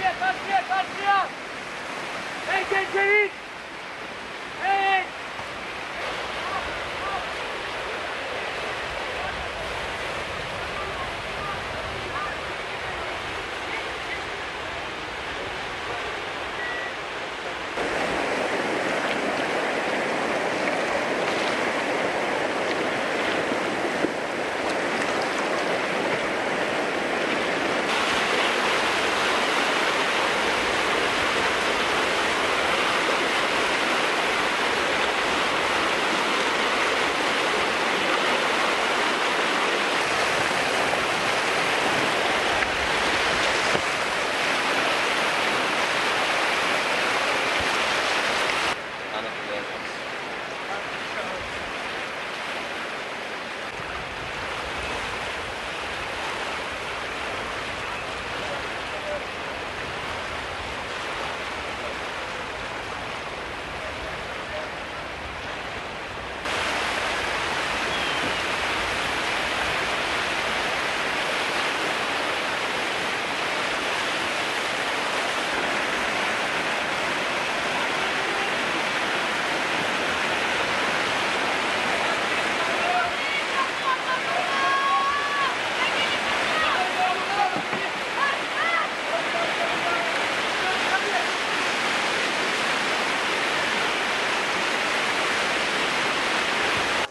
Karşıya, karşıya, karşıya. Hey gençlerin.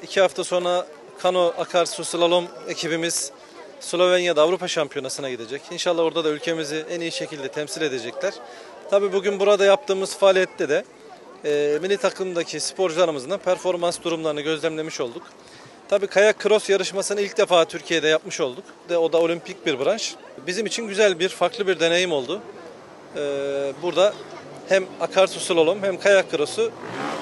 İki hafta sonra kano akarsu slalom ekibimiz Slovenya'da Avrupa Şampiyonası'na gidecek. İnşallah orada da ülkemizi en iyi şekilde temsil edecekler. Tabii bugün burada yaptığımız faaliyette de e, milli takımdaki sporcularımızın performans durumlarını gözlemlemiş olduk. Tabii kayak cross yarışmasını ilk defa Türkiye'de yapmış olduk. De o da olimpik bir branş. Bizim için güzel bir, farklı bir deneyim oldu. E, burada hem akarsu slalom hem kayak cross'u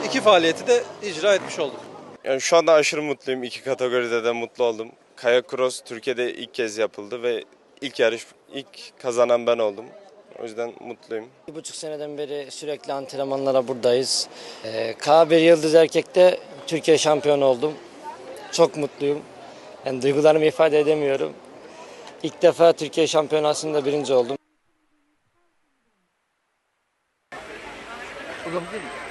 iki faaliyeti de icra etmiş olduk. Yani şu anda aşırı mutluyum. İki kategoride de mutlu oldum. Kayak Cross Türkiye'de ilk kez yapıldı ve ilk yarış, ilk kazanan ben oldum. O yüzden mutluyum. Bir buçuk seneden beri sürekli antrenmanlara buradayız. Ee, K1 Yıldız Erkek'te Türkiye şampiyonu oldum. Çok mutluyum. Yani duygularımı ifade edemiyorum. İlk defa Türkiye şampiyonasında birinci oldum. Değil mi?